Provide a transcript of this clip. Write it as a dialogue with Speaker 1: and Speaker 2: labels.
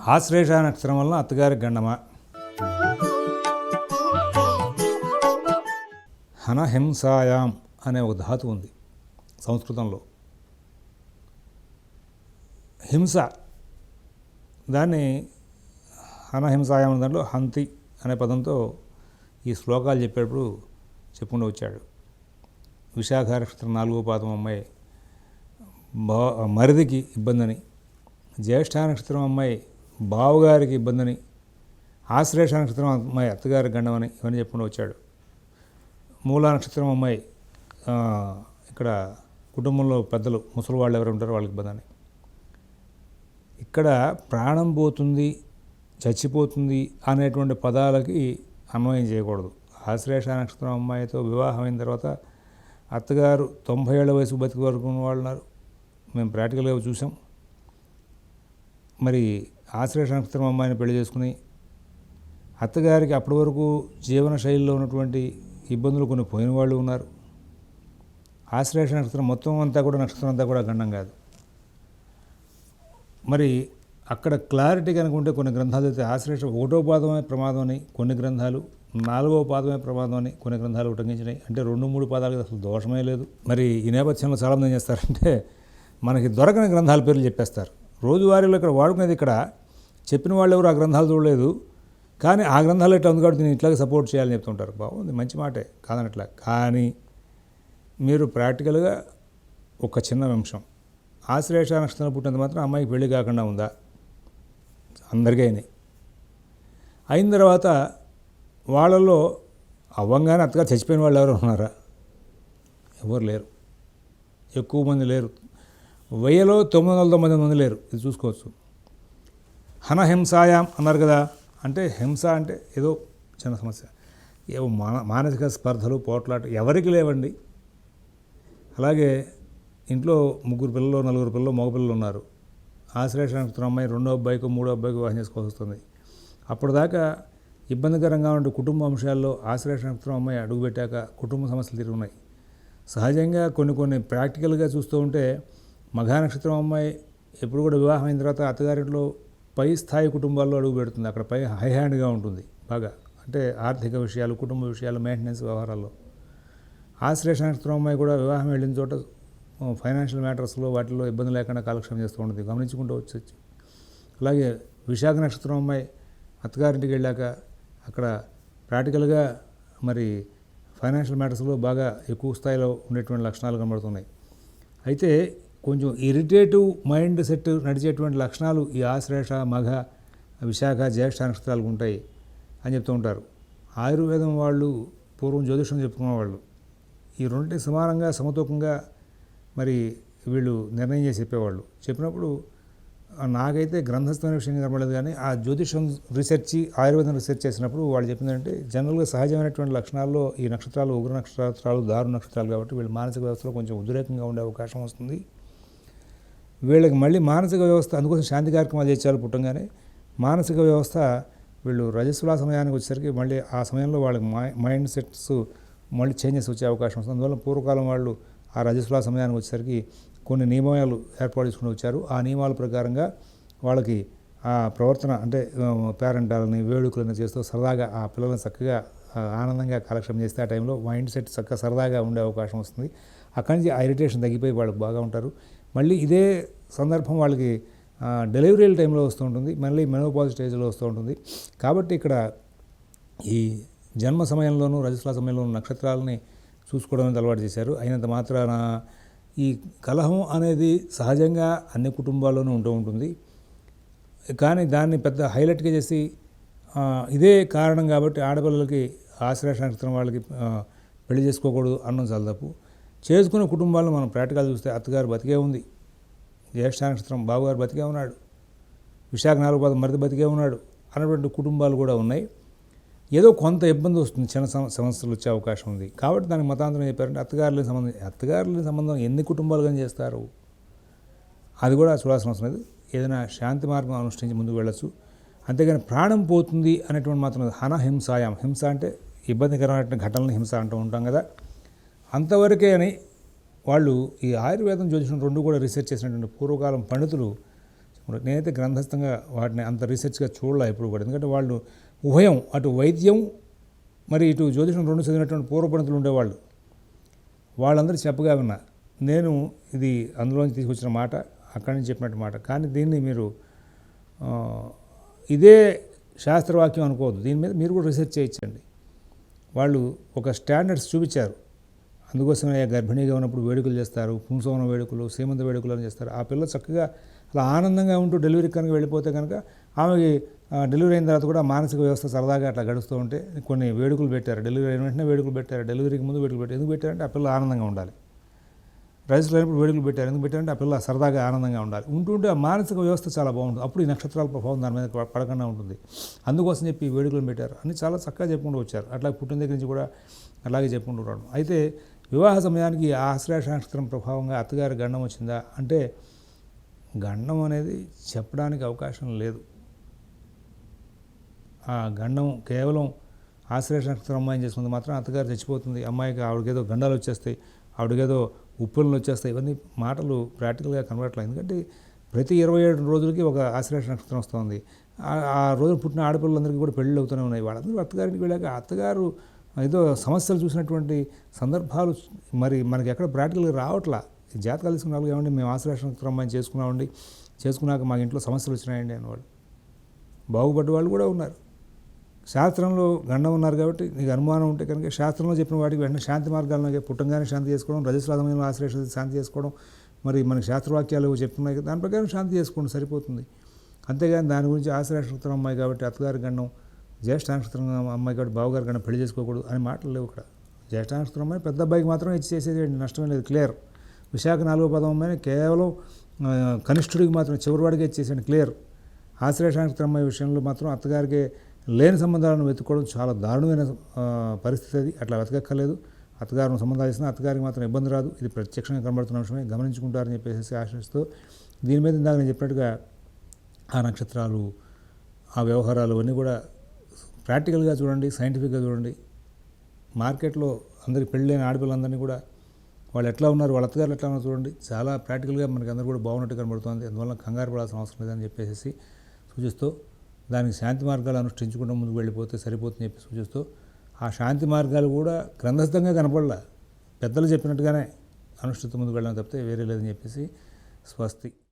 Speaker 1: ఆశ్లేష నక్షత్రం వలన అత్తగారి గండమ. హనహింసాయాం అనే ఒక ధాతు ఉంది సంస్కృతంలో. హింస దాన్ని అనహింసాయం దాంట్లో హంతి అనే పదంతో ఈ శ్లోకాలు చెప్పేటప్పుడు చెప్పుకుంటూ వచ్చాడు. విశాఖ నక్షత్రం నాలుగో పాదం అమ్మాయి బా మరిదికి ఇబ్బందని జ్యేష్ఠ నక్షత్రం అమ్మాయి బావగారికి ఇబ్బందని ఆశ్లేష నక్షత్రం అమ్మాయి అత్తగారి గండమని ఇవన్నీ చెప్పుకుంటూ వచ్చాడు. మూలా నక్షత్రం అమ్మాయి ఇక్కడ కుటుంబంలో పెద్దలు ముసలి వాళ్ళు ఎవరు ఉంటారో వాళ్ళకి ఇబ్బందని ఇక్కడ ప్రాణం పోతుంది చచ్చిపోతుంది అనేటువంటి పదాలకి అన్వయం చేయకూడదు. ఆశ్లేష నక్షత్రం అమ్మాయితో వివాహం అయిన తర్వాత అత్తగారు తొంభై ఏళ్ళ వయసు బతికి వరకు ఉన్న వాళ్ళు ఉన్నారు. మేము ప్రాక్టికల్గా చూసాం మరి ఆశ్రయ నక్షత్రం అమ్మాయిని పెళ్ళి చేసుకుని అత్తగారికి అప్పటి వరకు జీవన శైలిలో ఉన్నటువంటి ఇబ్బందులు కొన్ని పోయిన వాళ్ళు ఉన్నారు. ఆశ్లేష నక్షత్రం మొత్తం అంతా కూడా నక్షత్రం అంతా కూడా గండం కాదు. మరి అక్కడ క్లారిటీ కనుక ఉంటే కొన్ని గ్రంథాలు అయితే ఆశ్లేష ఒకటో పాదమే ప్రమాదం అని కొన్ని గ్రంథాలు నాలుగవ పాదమే ప్రమాదం అని కొన్ని గ్రంథాలు ఉటంకించినాయి. అంటే రెండు మూడు పాదాలకి అసలు దోషమే లేదు. మరి ఈ నేపథ్యంలో చాలామంది ఏం చేస్తారంటే మనకి దొరకని గ్రంథాల పేర్లు చెప్పేస్తారు. రోజువారీలో ఇక్కడ వాడుకునేది ఇక్కడ చెప్పిన వాళ్ళు ఎవరు ఆ గ్రంథాలు చూడలేదు. కానీ ఆ గ్రంథాలు ఎట్లా ఉంది కాబట్టి నేను ఇట్లాగే సపోర్ట్ చేయాలని చెప్తుంటారు. బాగుంది మంచి మాటే. కాదనట్లా. కానీ మీరు ప్రాక్టికల్గా ఒక చిన్న అంశం ఆశ్లేష నక్షత్రం పుట్టినంత మాత్రం అమ్మాయికి పెళ్ళి కాకుండా ఉందా? అందరికీ అయినాయి అయిన తర్వాత వాళ్ళల్లో అవ్వంగానే అత్తగారు చచ్చిపోయిన వాళ్ళు ఎవరు ఉన్నారా? ఎవరు లేరు. ఎక్కువ మంది లేరు. వెయ్యిలో తొమ్మిది వందల తొమ్మిది మంది లేరు. ఇది చూసుకోవచ్చు. హనహింసాయాం అన్నారు కదా. అంటే హింస అంటే ఏదో చిన్న సమస్య. ఏవో మాన మానసిక స్పర్ధలు పోట్లాట ఎవరికి లేవండి. అలాగే ఇంట్లో ముగ్గురు పిల్లలు నలుగురు పిల్లలు మగపిల్లలు ఉన్నారు. ఆశ్లేష అమ్మాయి రెండో అబ్బాయికి మూడో అబ్బాయికి వివాహం చేసుకోవాల్సి వస్తుంది. అప్పటిదాకా ఇబ్బందికరంగా ఉండే కుటుంబ అంశాల్లో ఆశ్లేష అమ్మాయి అడుగుపెట్టాక కుటుంబ సమస్యలు తిరిగి ఉన్నాయి సహజంగా కొన్ని కొన్ని ప్రాక్టికల్గా చూస్తూ ఉంటే మఘా నక్షత్రం అమ్మాయి ఎప్పుడు కూడా వివాహం అయిన తర్వాత అత్తగారింట్లో పై స్థాయి కుటుంబాల్లో అడుగు పెడుతుంది. అక్కడ పై హై హ్యాండ్గా ఉంటుంది బాగా. అంటే ఆర్థిక విషయాలు కుటుంబ విషయాలు మెయింటెనెన్స్ వ్యవహారాల్లో. ఆశ్లేష నక్షత్రం అమ్మాయి కూడా వివాహం వెళ్ళిన చోట ఫైనాన్షియల్ మ్యాటర్స్లో వాటిలో ఇబ్బంది లేకుండా కాలక్షేపం చేస్తూ ఉంటుంది. గమనించుకుంటూ వచ్చి అలాగే విశాఖ నక్షత్రం అమ్మాయి అత్తగారింటికి వెళ్ళాక అక్కడ ప్రాక్టికల్గా మరి ఫైనాన్షియల్ మ్యాటర్స్లో బాగా ఎక్కువ స్థాయిలో ఉండేటువంటి లక్షణాలు కనబడుతున్నాయి. అయితే కొంచెం ఇరిటేటివ్ మైండ్ సెట్ నడిచేటువంటి లక్షణాలు ఈ ఆశ్లేష మఘ విశాఖ జ్యేష్ఠ నక్షత్రాలకు ఉంటాయి అని చెప్తూ ఉంటారు. ఆయుర్వేదం వాళ్ళు పూర్వం జ్యోతిషం చెప్పుకునేవాళ్ళు. ఈ రెండింటిని సమానంగా సమతూకంగా మరి వీళ్ళు నిర్ణయం చేసి చెప్పేవాళ్ళు. చెప్పినప్పుడు నాకైతే గ్రంథస్థమైన విషయం కనబడలేదు కానీ ఆ జ్యోతిషం రీసెర్చ్ ఆయుర్వేదం రీసెర్చ్ చేసినప్పుడు వాళ్ళు చెప్పిందంటే జనరల్గా సహజమైనటువంటి లక్షణాల్లో ఈ నక్షత్రాలు ఉగ్ర నక్షత్రాలు దారు నక్షత్రాలు కాబట్టి వీళ్ళు మానసిక వ్యవస్థలో కొంచెం ఉద్రేకంగా ఉండే అవకాశం వస్తుంది. వీళ్ళకి మళ్ళీ మానసిక వ్యవస్థ అందుకోసం శాంతి కార్యక్రమాలు చేసేవాళ్ళు పుట్టంగానే. మానసిక వ్యవస్థ వీళ్ళు రజస్వలా సమయానికి వచ్చేసరికి మళ్ళీ ఆ సమయంలో వాళ్ళకి మై మైండ్ సెట్స్ మళ్ళీ చేంజెస్ వచ్చే అవకాశం వస్తుంది. అందువల్ల పూర్వకాలం వాళ్ళు ఆ రజస్వలా సమయానికి వచ్చేసరికి కొన్ని నియమాలు ఏర్పాటు చేసుకుని వచ్చారు. ఆ నియమాల ప్రకారంగా వాళ్ళకి ఆ ప్రవర్తన అంటే పేరెంటాలని వేడుకలను చేస్తూ సరదాగా ఆ పిల్లల్ని చక్కగా ఆనందంగా కాలక్షేపం చేస్తే ఆ టైంలో మైండ్ సెట్ చక్కగా సరదాగా ఉండే అవకాశం వస్తుంది. అక్కడి నుంచి ఆ ఇరిటేషన్ తగ్గిపోయి వాళ్ళు బాగా ఉంటారు. మళ్ళీ ఇదే సందర్భం వాళ్ళకి డెలివరీల టైంలో వస్తూ ఉంటుంది. మళ్ళీ మెనోపాజ్ స్టేజ్లో వస్తూ ఉంటుంది. కాబట్టి ఇక్కడ ఈ జన్మ సమయంలోనూ రజస్వల సమయంలోనూ నక్షత్రాలని చూసుకోవడం అలవాటు చేశారు. అయినంత మాత్రాన ఈ కలహం అనేది సహజంగా అన్ని కుటుంబాల్లోనూ ఉంటూ ఉంటుంది. కానీ దాన్ని పెద్ద హైలైట్గా చేసి ఇదే కారణం కాబట్టి ఆడపిల్లలకి ఆశ్లేష నక్షత్రం వాళ్ళకి పెళ్ళి చేసుకోకూడదు అన్నం చాలా తప్పు. చేసుకునే కుటుంబాలను మనం ప్రాక్టికల్ చూస్తే అత్తగారు బతికే ఉంది. జ్యేష్ఠ నక్షత్రం బాబుగారు బతికే ఉన్నాడు. విశాఖ నాలుగు పదం మరిది బతికే ఉన్నాడు అన్నటువంటి కుటుంబాలు కూడా ఉన్నాయి. ఏదో కొంత ఇబ్బంది వస్తుంది. చిన్న సమ- సమస్యలు వచ్చే అవకాశం ఉంది. కాబట్టి దానికి మతాంతరం చెప్పారంటే అత్తగారుల సంబంధం అత్తగారుల సంబంధం ఎన్ని కుటుంబాలు కానీ చేస్తారు? అది కూడా చూడాల్సిన అవసరం లేదు. ఏదైనా శాంతి మార్గం అనుష్ఠించి ముందుకు వెళ్ళొచ్చు. అంతేగాని ప్రాణం పోతుంది అనేటువంటి మాత్రం హన హింసాయం. హింస అంటే ఇబ్బందికరమైన ఘటనలు హింస అంటూ ఉంటాం కదా. అంతవరకే అని వాళ్ళు ఈ ఆయుర్వేదం జ్యోతిషం రెండు కూడా రీసెర్చ్ చేసినటువంటి పూర్వకాలం పండితులు నేనైతే గ్రంథస్థంగా వాటిని అంత రీసెర్చ్గా చూడలే ఇప్పుడు కూడా. ఎందుకంటే వాళ్ళు ఉభయం అటు వైద్యం మరి ఇటు జ్యోతిషం రెండు చదివినటువంటి పూర్వ పండితులు ఉండేవాళ్ళు. వాళ్ళందరూ చెప్పగా విన్నా నేను ఇది అందులోంచి తీసుకొచ్చిన మాట అక్కడి నుంచి చెప్పినట్టు మాట. కానీ దీన్ని మీరు ఇదే శాస్త్రవాక్యం అనుకోవద్దు. దీని మీద మీరు కూడా రీసెర్చ్ చేయించండి వాళ్ళు ఒక స్టాండర్డ్స్ చూపించారు. అందుకోసమే గర్భిణీగా ఉన్నప్పుడు వేడుకలు చేస్తారు పుంసవన వేడుకలు సీమంత వేడుకలు అని చేస్తారు. ఆ పిల్ల చక్కగా అలా ఆనందంగా ఉంటూ డెలివరీ కనుక వెళ్ళిపోతే కనుక ఆమెకి డెలివరీ అయిన తర్వాత కూడా మానసిక వ్యవస్థ సరదాగా అట్లా గడుస్తూ ఉంటే కొన్ని వేడుకలు పెట్టారు. డెలివరీ అయిన వెంటనే వేడుకలు పెట్టారు. డెలివరీకి ముందు వేడుకలు పెట్టారు. ఎందుకు పెట్టారంటే ఆ పిల్ల ఆనందంగా ఉండాలి. రైతులు అయినప్పుడు వేడుకలు పెట్టారు. ఎందుకు పెట్టారంటే ఆ పిల్ల సరదాగా ఆనందంగా ఉండాలి. ఉంటుంటే ఆ మానసిక వ్యవస్థ చాలా బాగుంటుంది. అప్పుడు ఈ నక్షత్రాల ప్రభావం దాని మీద పడకుండా ఉంటుంది. అందుకోసం చెప్పి వేడుకలు పెట్టారు. అని చాలా చక్కగా చెప్పుకుంటూ వచ్చారు. అట్లా పుట్టిన దగ్గర నుంచి కూడా అలాగే చెప్పుకుంటూ రావడం. అయితే వివాహ సమయానికి ఆ ఆశ్లేష ప్రభావంగా అత్తగారి గండం వచ్చిందా? అంటే గండం అనేది చెప్పడానికి అవకాశం లేదు. ఆ గండం కేవలం ఆశ్రయ నక్షత్రం అమ్మాయిని చేసుకుంది మాత్రం అత్తగారు చచ్చిపోతుంది. అమ్మాయికి ఆవిడకేదో గండాలు వచ్చేస్తాయి ఆవిడకేదో ఉప్పులను వచ్చేస్తాయి. ఇవన్నీ మాటలు ప్రాక్టికల్గా కనబడట్లేదు. ఎందుకంటే ప్రతి ఇరవై ఏడు రోజులకి ఒక ఆశ్రయ నక్షత్రం వస్తుంది. ఆ- రోజు పుట్టిన ఆడపిల్లలందరికీ కూడా పెళ్ళి అవుతూనే ఉన్నాయి. వాళ్ళందరూ అత్తగారికి వెళ్ళాక అత్తగారు ఏదో సమస్యలు చూసినటువంటి సందర్భాలు మరి మనకి ఎక్కడ ప్రాక్టికల్గా రావట్లా. జాతకాలు తీసుకున్న వాళ్ళు ఏమండి మేము ఆశ్లేష క్రమం చేసుకున్నామండి. చేసుకున్నాక మా ఇంట్లో సమస్యలు వచ్చినాయండి అనేవాళ్ళు. బాగుపడ్డ వాళ్ళు కూడా ఉన్నారు. శాస్త్రంలో గండం ఉన్నారు కాబట్టి నీకు అనుమానం ఉంటే కనుక శాస్త్రంలో చెప్పిన వాటికి వెంటనే శాంతి మార్గాలను పుట్టంగానే శాంతి చేసుకోవడం రజస్రాధమైన ఆశ్రయ శాంతి చేసుకోవడం మరి మనకి శాస్త్రవాక్యాలు చెప్తున్నాయి దాని ప్రకారం శాంతి చేసుకోండి సరిపోతుంది. అంతేగాని దాని గురించి ఆశ్రయ నక్షత్రం అమ్మాయి కాబట్టి అత్తగారి గండం జ్యేష్ఠ నక్షత్రం అమ్మాయి కాబట్టి బావగారు కన్నా పెళ్ళి చేసుకోకూడదు అని మాటలు లేవు ఇక్కడ. జ్యేష్ఠ నక్షత్రం అమ్మాయి పెద్ద అబ్బాయికి మాత్రం ఇచ్చి చేసేది నష్టమే లేదు. క్లియర్. విశాఖ నాలుగో పదం అమ్మాయిని కేవలం కనిష్ఠుడికి మాత్రం చివరి వాడికి ఇచ్చేసాడు క్లియర్. ఆశ్రయ నక్షత్రం అమ్మాయి విషయంలో మాత్రం అత్తగారికి లేని సంబంధాలను వెతుక్కోవడం చాలా దారుణమైన పరిస్థితి అది. అట్లా వెతకక్కర్లేదు. అత్తగారిని సంబంధాలు ఇచ్చినా అత్తగారికి మాత్రం ఇబ్బంది రాదు. ఇది ప్రత్యక్షంగా కనబడుతున్న అంశమే. గమనించుకుంటారని చెప్పేసి ఆశిస్తూ దీని మీద ఇందాక నేను చెప్పినట్టుగా ఆ నక్షత్రాలు ఆ వ్యవహారాలు అన్నీ కూడా ప్రాక్టికల్గా చూడండి సైంటిఫిక్గా చూడండి మార్కెట్లో అందరికి పెళ్ళైన ఆడపిల్లలందరినీ కూడా వాళ్ళు ఎట్లా ఉన్నారు వాళ్ళ అత్తగారు ఎట్లా ఉన్నారు చూడండి. చాలా ప్రాక్టికల్గా మనకి అందరూ కూడా బాగున్నట్టు కనబడుతుంది. అందువల్ల కంగారు పడాల్సిన అవసరం లేదని చెప్పేసి సూచిస్తూ దానికి శాంతి మార్గాలు అనుష్ఠించుకుంటూ ముందుకు వెళ్ళిపోతే సరిపోతుందని చెప్పి సూచిస్తూ ఆ శాంతి మార్గాలు కూడా గ్రంథస్థంగా కనపడలే. పెద్దలు చెప్పినట్టుగానే అనుష్ఠిత ముందుకు వెళ్ళడం తప్పితే వేరే లేదని చెప్పేసి స్వస్తి.